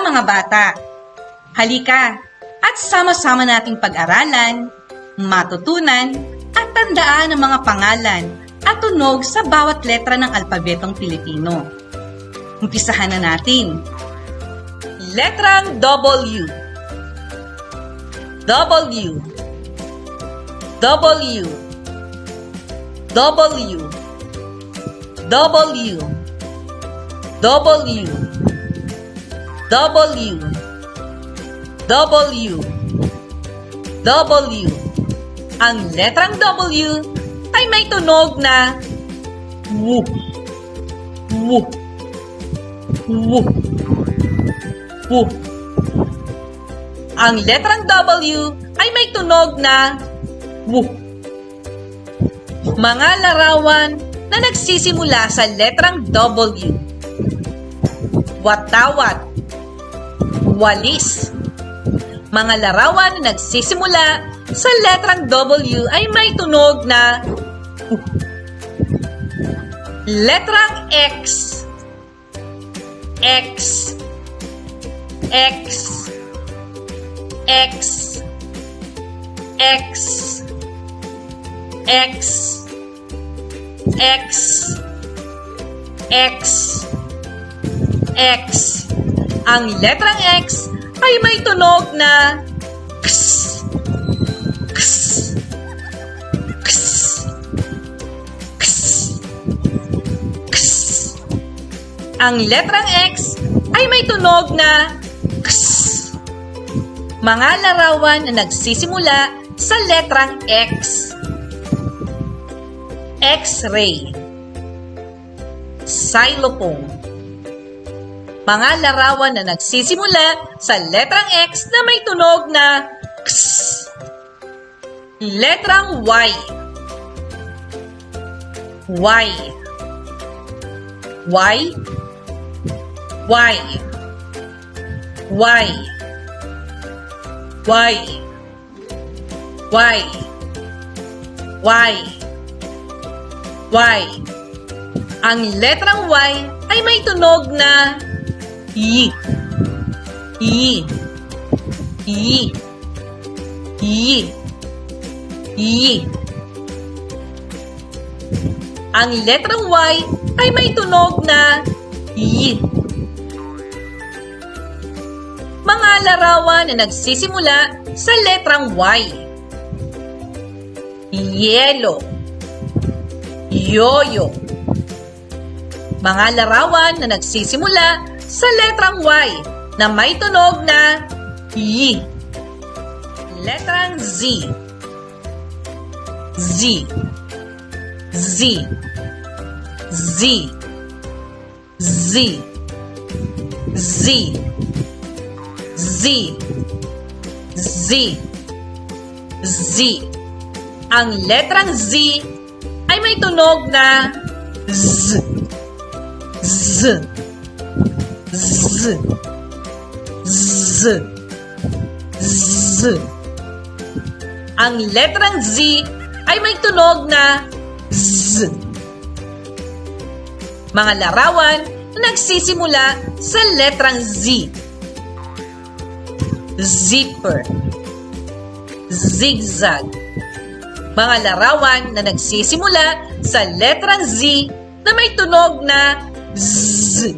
mga bata. Halika at sama-sama nating pag-aralan, matutunan, at tandaan ang mga pangalan at tunog sa bawat letra ng alpabetong Pilipino. Umpisahan na natin. Letrang W. W. W. W. W. W. W. W. W. Ang letrang W ay may tunog na W. W. W. W. Ang letrang W ay may tunog na W. Mga larawan na nagsisimula sa letrang W. Watawat. Walis. Mga larawan na nagsisimula sa letrang W ay may tunog na U. Letrang X. X. X. X. X. X. X. X. X. Ang letrang X ay may tunog na X. X. X. X. X. Ang letrang X ay may tunog na X. Mga larawan na nagsisimula sa letrang X. X-ray. Xylophone. Mga larawan na nagsisimula sa letrang X na may tunog na X. Letrang Y. Y. Y. Y. Y. Y. Y. Y. Y. Ang letrang Y ay may tunog na Y. Y. Y. Y. Y. Ang letrang Y ay may tunog na Y. Mga larawan na nagsisimula sa letrang Y. Yelo. Yoyo. Mga larawan na nagsisimula sa letrang Y na may tunog na Y. Letrang Z. Z. Z. Z. Z. Z. Z. Z. Z. Ang letrang Z ay may tunog na Z. Z. Z. Z. Z. Ang letrang Z ay may tunog na Z. Mga larawan na nagsisimula sa letrang Z. Zipper. Zigzag. Mga larawan na nagsisimula sa letrang Z na may tunog na Z.